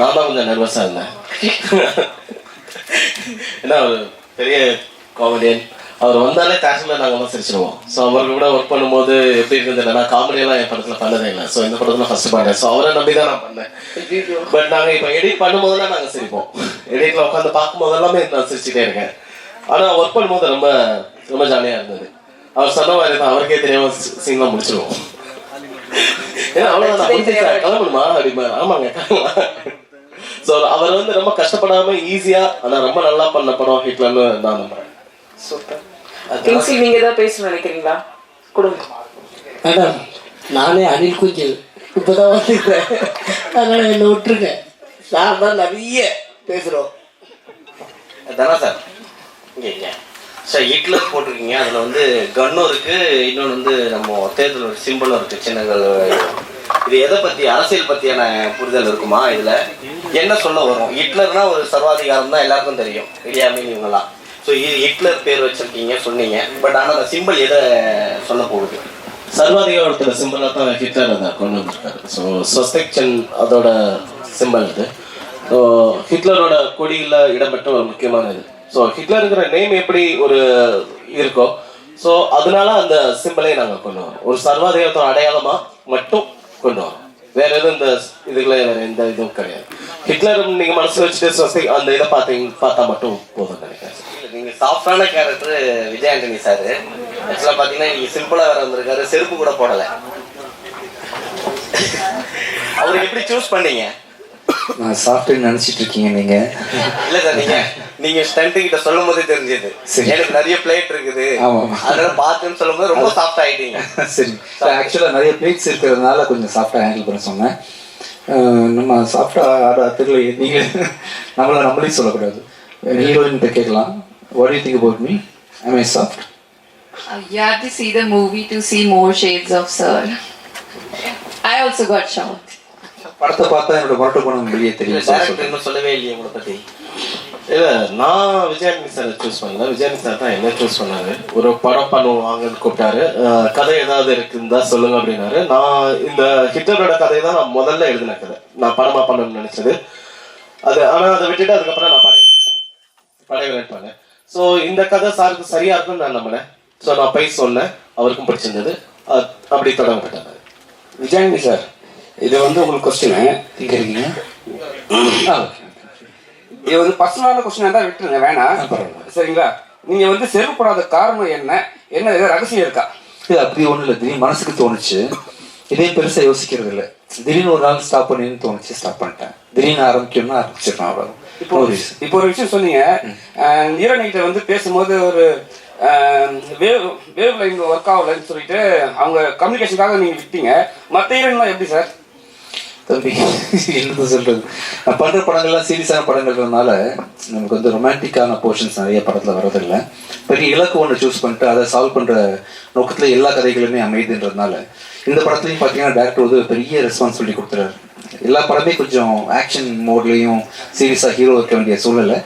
நான் தான் கொஞ்சம் நர்வஸாக இருந்தேன். ஏன்னா அவர் பெரிய காமெடியன் அவர் வந்தாலே தேட்டரில் நாங்கள் எல்லாம் சிரிச்சிருவோம். ஸோ அவருக்கு கூட ஒர்க் பண்ணும்போது எப்படி இல்லை நான் காமெடியெல்லாம் என் படத்தில் பண்ணதே இல்லை. ஸோ இந்த படத்தில் ஃபர்ஸ்ட் பண்ணேன் ஸோ அவரை நம்பி தான் நான் பண்ணேன். பட் நாங்கள் இப்போ எடிட் பண்ணும்போதெல்லாம் நாங்கள் சிரிப்போம். எடிட்டில் உட்காந்து பார்க்கும்போது எல்லாமே நான் சிரிச்சுட்டே இருக்கேன். ஆனால் ஒர்க் பண்ணும்போது ரொம்ப ரொம்ப ஜாலியாக இருந்தது. அவர் சொன்ன மாதிரி தான் அவருக்கே தெரியாம சீன்லாம் முடிச்சிருவோம். ஏன்னா முடிஞ்சிருச்சா? கிளம்பணுமா? அப்படிமா ஆமாங்க ஸோ அவர் வந்து ரொம்ப கஷ்டப்படாம ஈஸியா ஆனா ரொம்ப நல்லா பண்ண படம் ஹிட்லர்னு நான் நம்புறேன். சூப்பர். கிங்ஸி நீங்க ஏதாவது பேசணும்னு நினைக்கிறீங்களா? கொடுங்க. மேடம் நானே அனில் குஞ்சல். இப்போதான் வந்துருக்கேன் அதனால என்னை விட்டுருங்க. சார் தான் நிறைய பேசுகிறோம் தானே சார்? இங்கே சார் ஹிட்லர் போட்டிருக்கீங்க. அதில் வந்து கன்னும் இருக்கு. இன்னொன்று வந்து நம்ம தேர்தல் ஒரு சிம்பிளும் இருக்கு. சின்னங்கள் இது எதை பற்றி அரசியல் பற்றியான புரிதல் இருக்குமா இதில்? என்ன சொல்ல வரும்? ஹிட்லர்னா ஒரு சர்வாதிகாரம் தான் எல்லாருக்கும் தெரியும். இடியாமீன் இவங்கெல்லாம்? ஸோ இது ஹிட்லர் பேர் வச்சிருக்கீங்க சொன்னீங்க. பட் ஆனால் அந்த சிம்பிள் எதை சொல்ல போகுது? சர்வாதிகாரத்தோட சிம்பிளா தான் ஹிட்லர் அதை கொண்டு வந்திருக்காரு. ஸோ சொஸ்தெக்சன் அதோட சிம்பிள் இது. ஸோ ஹிட்லரோட கொடியில் இடம்பெற்ற ஒரு முக்கியமான இது. ஸோ ஹிட்லருங்கிற நேம் எப்படி ஒரு இருக்கோ ஸோ அதனால அந்த சிம்பிளை நாங்கள் கொண்டு வரோம். ஒரு சர்வாதிகாரத்தோட அடையாளமாக மட்டும் கொண்டு வரோம் வேற எதுவும் இந்த இதுக்குள்ள வேற எந்த இதுவும் கிடையாது. ஹிட்லர் நீங்க மனசுல வச்சுட்டு சொசை அந்த இதை பார்த்தீங்க பார்த்தா மட்டும் போதும் நினைக்கிறேன். நீங்க சாஃப்டான கேரக்டர் விஜய் ஆண்டனி சார் ஆக்சுவலா பாத்தீங்கன்னா நீங்க சிம்பிளா வேற வந்திருக்காரு. செருப்பு கூட போடல. அவருக்கு எப்படி சூஸ் பண்ணீங்க? நான் சாஃப்ட்வேர் நினைச்சிட்டு இருக்கீங்க நீங்க. இல்ல சார் நீங்க நீங்க ஸ்டண்ட் கிட்ட சொல்லும் போதே தெரிஞ்சது. சரி. எனக்கு நிறைய பிளேட் இருக்குது. அதனால பார்த்துன்னு சொல்லும் போது ரொம்ப சாஃப்ட் ஆயிட்டீங்க. சரி. ஆக்சுவலாக நிறைய பிளேட்ஸ் இருக்கிறதுனால கொஞ்சம் சாஃப்டாக ஹேண்டில் பண்ண சொன்னேன். நம்ம சாஃப்டாக ஆட தெரியல. நீங்கள் நம்மள நம்மளே சொல்லக்கூடாது. ஹீரோயின் கேட்கலாம். What you think about me I my soft you have to see the movie to see more shades of Sir. I also got shocked. படத்தை பார்த்தா என்னோட வெளியே இல்ல தெரியும் டேரக்டர் இன்னும் சொல்லவே இல்லையே உங்களை பத்தி. இல்லை நான் விஜயானி சார் சூஸ் பண்ணல. விஜயானி சார் தான் என்ன சூஸ் பண்ணாரு? ஒரு படம் பண்ணுவாங்கன்னு கூப்பிட்டாரு. கதை ஏதாவது இருக்குன்னு தான் சொல்லுங்க அப்படின்னாரு. நான் இந்த ஹிட்லரோட கதையை தான் நான் முதல்ல எழுதின கதை. நான் படமா பண்ணணும்னு நினைச்சது. அது ஆனால் அதை விட்டுட்டு அதுக்கப்புறம் நான் படைய படைய பண்ணேன் ஸோ இந்த கதை சாருக்கு சரியா இருக்கும்னு நான் நம்பினேன் ஸோ நான் போய் சொன்னேன். அவருக்கும் பிடிச்சிருந்தது. அப்படி தொடங்கப்பட்டது. விஜயானி சார் இது வந்து உங்களுக்கு கொஸ்டின் இருக்கீங்க இது வந்து பர்சனலான கொஸ்டின் தான் விட்டுருங்க வேணாம். சரிங்களா? நீங்க வந்து செருப்பு போடாத காரணம் என்ன? என்ன ஏதாவது ரகசியம் இருக்கா? இது அப்படி ஒன்றும் இல்லை திடீர்னு மனசுக்கு தோணுச்சு. இதே பெருசாக யோசிக்கிறது இல்லை. திடீர்னு ஒரு நாள் ஸ்டாப் பண்ணின்னு தோணுச்சு ஸ்டாப் பண்ணிட்டேன். திடீர்னு ஆரம்பிக்கணும்னா ஆரம்பிச்சிடலாம் அவ்வளோ இப்போ இப்போ ஒரு விஷயம் சொன்னீங்க. ஈரணிகிட்ட வந்து பேசும்போது ஒரு வேவ் வேவ் லைன் ஒர்க் ஆகலைன்னு சொல்லிட்டு அவங்க கம்யூனிகேஷனுக்காக நீங்க விட்டீங்க. மற்ற ஈரன்லாம் எப்படி சார் தம்பி என்னது சொல்றது நான் பண்ற படங்கள்லாம் சீரியஸான படங்கள்னால நமக்கு வந்து ரொமான்டிக்கான போர்ஷன்ஸ் நிறைய படத்துல வரதில்லை பெரிய இலக்கு ஒன்று சூஸ் பண்ணிட்டு அதை சால்வ் பண்ற நோக்கத்துல எல்லா கதைகளுமே அமைதுன்றதுனால இந்த படத்துலையும் பார்த்தீங்கன்னா டேரக்டர் வந்து பெரிய ரெஸ்பான்சிபிலிட்டி கொடுத்துறாரு. எல்லா படமே கொஞ்சம் ஆக்ஷன் மோட்லையும் சீரியஸாக ஹீரோ இருக்க வேண்டிய சூழ்நிலை.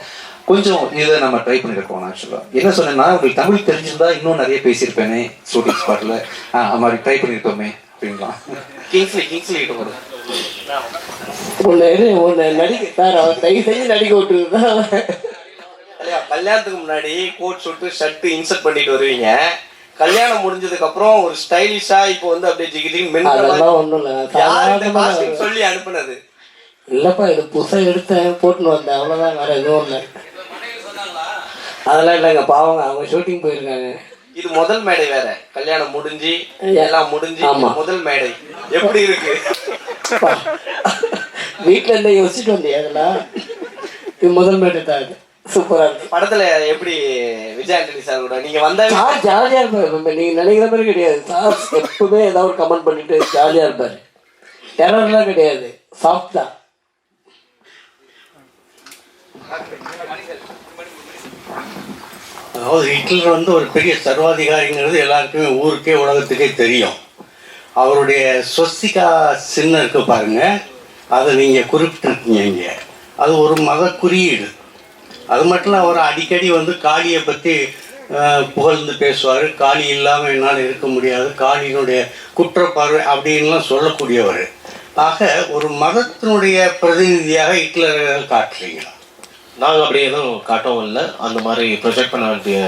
கொஞ்சம் இதை நம்ம ட்ரை பண்ணியிருக்கோம் ஆக்சுவலாக என்ன சொன்னேன்னா உங்களுக்கு தமிழ் தெரிஞ்சிருந்தா இன்னும் நிறைய பேசியிருப்பேனே ஷூட்டிங் ஸ்பாட்டில் ஆ மாதிரி ட்ரை பண்ணியிருக்கோமே அப்படின்லாம். கிங்ஸ்லி கிங்ஸ்லி கிட்ட போடுங்க உன்னை உன்னை நடிக்க சார் அவர் தயவு செஞ்சு நடிக்க விட்டுருதான் கல்யாணத்துக்கு முன்னாடி கோட் சுட்டு ஷர்ட் இன்சர்ட் பண்ணிட்டு வருவீங்க. கல்யாணம் முடிஞ்சதுக்கு அப்புறம் ஒரு ஸ்டைலிஷா இப்போ வந்து அப்படியே மின்னுற மாதிரி- அதெல்லாம் ஒன்றும் இல்லை. சொல்லி அனுப்புனது? இல்லைப்பா இது புதுசாக எடுத்தேன் போட்டுன்னு வந்தேன். அவ்வளோதான் வேற எதுவும் இல்லை. அதெல்லாம் இல்லைங்க பாவங்க அவங்க ஷூட்டிங் போயிருக்காங்க. இது முதல் மேடை வேற. கல்யாணம் முடிஞ்சு எல்லாம் முடிஞ்சு முதல் மேடை. எப்படி இருக்கு? வீட்டில் இருந்தே யோசிச்சுட்டு வந்தியா அதெல்லாம் இது முதல் மேட்டு தான் இது. சூப்பராக இருக்கு. படத்துல எப்படி விஜய் ஆண்டனி சார் கூட? நீங்க வந்த சார் ஜாலியாக இருப்பார். நீங்கள் நினைக்கிற மாதிரி கிடையாது. சார் எப்பவுமே ஏதாவது ஒரு கமெண்ட் பண்ணிட்டு ஜாலியாக இருப்பார். டெரர்லாம் கிடையாது. சாஃப்ட் தான். அதாவது ஹிட்லர் வந்து ஒரு பெரிய சர்வாதிகாரிங்கிறது எல்லாருக்குமே ஊருக்கே உலகத்துக்கே தெரியும். அவருடைய சொஸ்திகா சின்னம் இருக்கு பாருங்க. அதை நீங்கள் குறிப்பிட்டிருக்கீங்க இங்கே. அது ஒரு மத குறியீடு. அது மட்டும் இல்லை அவர் அடிக்கடி வந்து காளியை பற்றி புகழ்ந்து பேசுவார். காளி இல்லாமல் என்னால் இருக்க முடியாது. காளியினுடைய குற்றப்பார்வை அப்படின்லாம் சொல்லக்கூடியவர். ஆக ஒரு மதத்தினுடைய பிரதிநிதியாக ஹிட்லர்கள் காட்டுறீங்களா நாங்கள் அப்படி எதுவும் காட்டவும் இல்லை. அந்த மாதிரி ப்ரொஜெக்ட் பண்ண வேண்டிய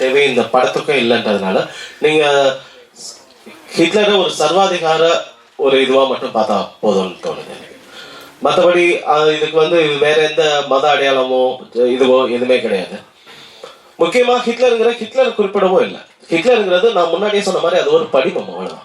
தேவை இந்த படத்துக்கும் இல்லைன்றதுனால நீங்கள் ஹிட்லரை ஒரு சர்வாதிகார ஒரு இதுவாக மட்டும் பார்த்தா போதும்னு தோணுது மற்றபடி இதுக்கு வந்து வேற எந்த மத அடையாளமோ இதுவோ எதுவுமே கிடையாது. முக்கியமாக ஹிட்லருங்கிற ஹிட்லர் குறிப்பிடவும் இல்லை. ஹிட்லருங்கிறது நான் முன்னாடியே சொன்ன மாதிரி அது ஒரு படிமம் அவ்வளோதான்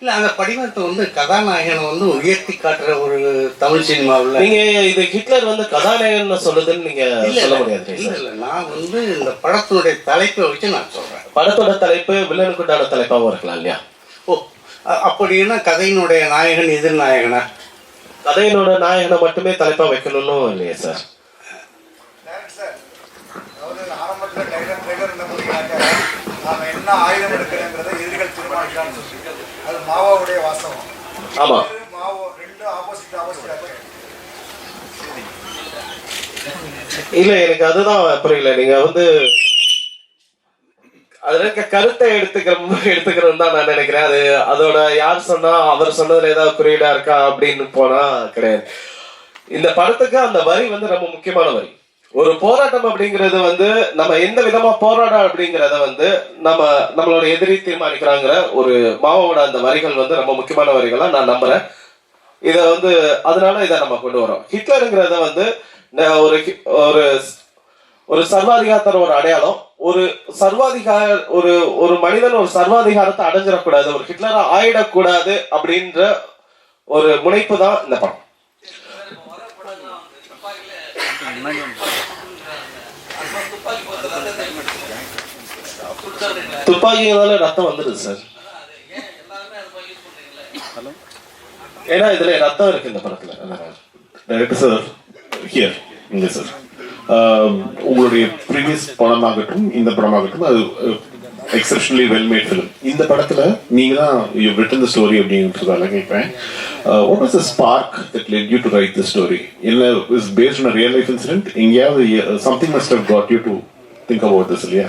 இல்லை அந்த படிவத்தை வந்து கதாநாயகனை வந்து உயர்த்தி காட்டுற ஒரு தமிழ் சினிமாவில் நீங்க இது ஹிட்லர் வந்து கதாநாயகன் சொல்லுதுன்னு நீங்க சொல்ல முடியாது இல்லை? இல்லை நான் வந்து இந்த படத்தினுடைய தலைப்பை வச்சு நான் சொல்கிறேன் படத்தோட தலைப்பு வில்லனுக்கு உண்டான தலைப்பாகவும் இருக்கலாம் இல்லையா? ஓ அப்படின்னா கதையினுடைய நாயகன் எதிர்நாயகனா கதையினோட நாயகனை மட்டுமே தலைப்பா வைக்கணும்னு இல்லையே சார். நாம என்ன ஆயுதம் எடுக்கிறோங்கிறத எதிரிகள் அது மாவோவுடைய வாஸ்தவம் ஆமா. மாவோ ரெண்டு ஆப்போசிட் ஆப்போசிட் இருக்கு. இல்ல எனக்கு அதுதான் புரியல. நீங்க வந்து அதுல இருக்க கருத்தை எடுத்துக்கிற எடுத்துக்கிறோம் தான் நான் நினைக்கிறேன். அது அதோட யார் சொன்னா அவர் சொன்னதுல ஏதாவது குறியீடா இருக்கா அப்படின்னு போனா கிடையாது. இந்த படத்துக்கு அந்த வரி வந்து ரொம்ப முக்கியமான வரி. ஒரு போராட்டம் அப்படிங்கிறது வந்து நம்ம எந்த விதமா போராடம் அப்படிங்கிறத வந்து நம்ம நம்மளோட எதிரி தீர்மானிக்கிறாங்கிற ஒரு மாவோட அந்த வரிகள் வந்து ரொம்ப முக்கியமான வரிகளா நான் நம்புறேன். இதை வந்து அதனால இதை நம்ம கொண்டு வரோம். ஹிட்லருங்கிறத வந்து ஒரு ஒரு ஒரு சர்வாதிகாரத்தோட ஒரு அடையாளம் ஒரு சர்வாதிகார ஒரு ஒரு மனிதன் ஒரு சர்வாதிகாரத்தை அடைஞ்சிடக்கூடாது ஒரு ஹிட்லரா ஆயிடக்கூடாது அப்படின்ற ஒரு முனைப்பு தான் இந்த படம். துப்பாக்கினால ரத்தம் வந்துடுது சார். ஏன்னா இதுல ரத்தம் இருக்கு இந்த படத்துல. சார் ஹியர் இங்க சார் உங்களுடைய ப்ரீவியஸ் படமாகட்டும் இந்த படமாகட்டும் அது எக்ஸப்ஷனலி வெல் மேட் ஃபிலிம் இந்த படத்துல நீங்க தான் யூ ரிட்டன் த ஸ்டோரி அப்படின்றதால கேட்பேன் what was the spark that led you to write the story என்ன is based on real life incident எங்கேயாவது something must have got you to think about this இல்லையா?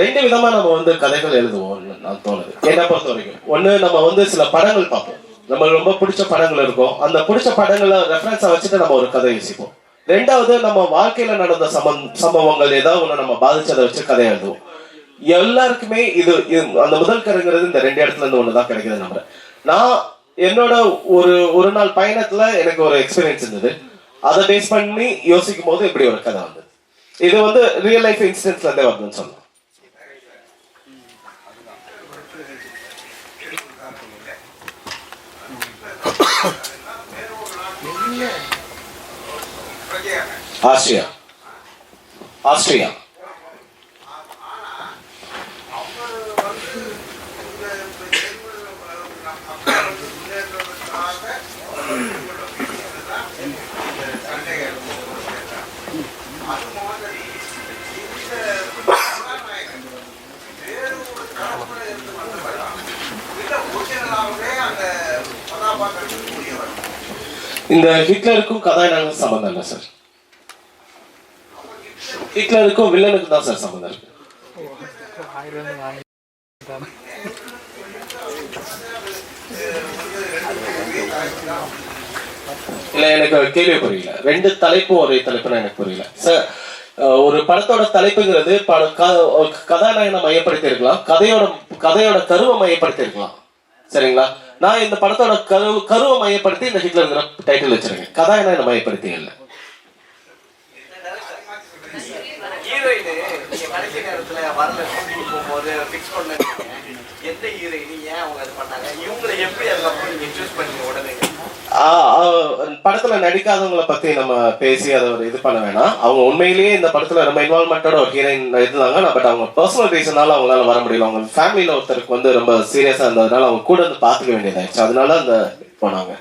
ரெண்டு விதமா நம்ம வந்து கதைகள் எழுதுவோம் நான் தோணுது. என்ன பொறுத்த வரைக்கும். ஒன்று நம்ம வந்து சில படங்கள் பார்ப்போம். நம்ம ரொம்ப பிடிச்ச படங்கள் இருக்கும். அந்த பிடிச்ச படங்களை ரெஃபரன்ஸை வச்சுட்டு நம்ம ஒரு கதை யோசிப்போம் ரெண்டாவது நம்ம வாழ்க்கையில நடந்த சமம் சம்பவங்கள் ஏதாவது ஒண்ணு நம்ம பாதிச்சதை வச்சு கதை எழுதுவோம். எல்லாருக்குமே இது அந்த முதல் கருங்கிறது இந்த ரெண்டு இடத்துல இருந்து ஒண்ணுதான் கிடைக்குது நம்புறேன். நான் என்னோட ஒரு ஒரு நாள் பயணத்துல எனக்கு ஒரு எக்ஸ்பீரியன்ஸ் இருந்தது. அதை பேஸ் பண்ணி யோசிக்கும் போது இப்படி ஒரு கதை வந்தது. இது வந்து ரியல் லைஃப் இன்சிடென்ட்ஸ்ல இருந்தே வருதுன்னு சொல்லலாம். ஆஸ்திரியா ஆஸ்திரியா இந்த ஹிட்லருக்கும் கதாநாயகனுக்கும் சம்பந்தம் இல்லை சார்? ஹிட்லருக்கும் வில்லனுக்கும் தான் சார் சம்மந்தம் இருக்கு. இல்ல எனக்கு கேள்வி புரியல. ரெண்டு தலைப்பும் ஒரே தலைப்புனா எனக்கு புரியல. சார் ஒரு படத்தோட தலைப்புங்கிறது பல கதாநாயகனை மையப்படுத்தி இருக்கலாம் கதையோட கதையோட கருவை மையப்படுத்தி இருக்கலாம் சரிங்களா? நான் இந்த படத்தோட கரு கருவை மையப்படுத்தி இந்த ஹிட்லருங்கிற டைட்டில் வச்சிருக்கேன். கதாநாயகனை மையப்படுத்தி இல்லை ஹீரோயின் நீங்க கடைசி நேரத்துல போகும்போது ஃபிக்ஸ் பண்ண. எந்த ஏன் அவங்க அது பண்ணாங்க? இவங்களை எப்படி அதுக்கப்புறம் சூஸ் பண்ணீங்க உடனே? படத்துல நடிக்காதவங்கள பத்தி நம்ம பேசி அதை ஒரு இது பண்ண வேணாம். அவங்க உண்மையிலேயே இந்த படத்துல ரொம்ப இன்வால்மெண்டோட ஒரு ஹீரோயின் இருந்தாங்க பட் அவங்க பர்சனல் ரீசனால அவங்களால வர முடியல. அவங்க ஃபேமிலியில ஒருத்தருக்கு வந்து ரொம்ப சீரியஸா இருந்ததுனால அவங்க கூட வந்து பாத்துக்க வேண்டியதாயிடுச்சு. அதனால அந்த போனாங்க.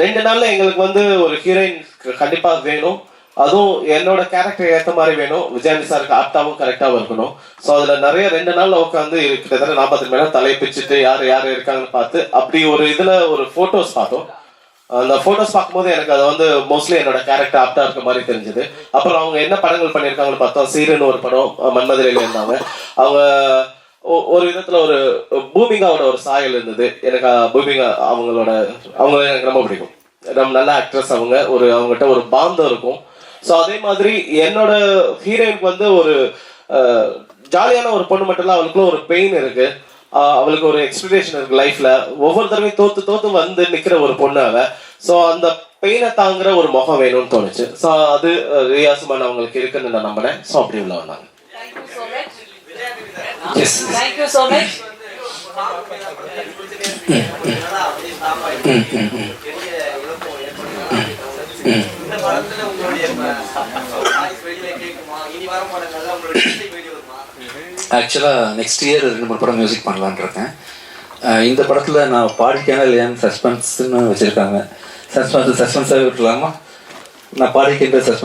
ரெண்டு நாள்ல எங்களுக்கு வந்து ஒரு ஹீரோயின் கண்டிப்பா வேணும். அதுவும் என்னோட கேரக்டர் ஏற்ற மாதிரி வேணும். விஜயானி சாருக்கு ஆப்டாவும் கரெக்டாகவும் இருக்கணும். ஸோ அதில் நிறைய ரெண்டு நாளில் உட்காந்து கிட்டத்தட்ட நாற்பத்தி மணி நேரம் தலையை பிச்சுட்டு யார் யார் இருக்காங்கன்னு பார்த்து அப்படி ஒரு இதில் ஒரு ஃபோட்டோஸ் பார்த்தோம். அந்த ஃபோட்டோஸ் பார்க்கும்போது எனக்கு அது வந்து மோஸ்ட்லி என்னோட கேரக்டர் ஆப்டா இருக்க மாதிரி தெரிஞ்சது. அப்புறம் அவங்க என்ன படங்கள் பண்ணியிருக்காங்கன்னு பார்த்தோம். சீரன் ஒரு படம் அஹ் இருந்தாங்க. அவங்க ஒ- ஒரு விதத்துல ஒரு பூமிகாவோட ஒரு சாயல் இருந்தது. எனக்கு பூமிகா அவங்களோட அவங்கள எனக்கு ரொம்ப பிடிக்கும். ரொம்ப நல்ல ஆக்ட்ரஸ் அவங்க. ஒரு அவங்ககிட்ட ஒரு பாந்தம் இருக்கும். ஸோ அதே மாதிரி என்னோட ஹீரோயினுக்கு வந்து ஒரு ஜாலியான ஒரு பொண்ணு மட்டும் இல்ல அவளுக்குள்ள ஒரு பெயின் இருக்கு. அவளுக்கு ஒரு எக்ஸ்பெக்டேஷன் இருக்கு லைஃப்ல ஒவ்வொரு தடவையும் தோத்து தோத்து வந்து நிக்கிற ஒரு பொண்ணு அவ. ஸோ அந்த பெயினை தாங்குற ஒரு முகம் வேணும்னு தோணுச்சு. ஸோ அது அஹ், ரியா சுமன் அவங்களுக்கு இருக்குன்னு நான் நம்பினேன் ஸோ அப்படி உள்ள வந்தாங்க எஸ் தேங்க்யூ ஸோ மச் இந்த படத்துல உங்களுடைய வாய்ஸ் வெளியில கேட்குமா இனி வர படங்கள்ல உங்களுடைய music வெளிய வருமா ஆக்சுவலாக நெக்ஸ்ட் இயர் ரெண்டு மூணு படம் மியூசிக் பண்ணலான்னு இருக்கேன். இந்த படத்தில் நான் பாடிக்கேனா இல்லையான்னு சஸ்பென்ஸ்னு வச்சுருக்காங்க. சஸ்பென்ஸ் சஸ்பென்ஸாகவே விட்டுலாமா நான் பாடிக்கின்ற சஸ்பென்ஸ்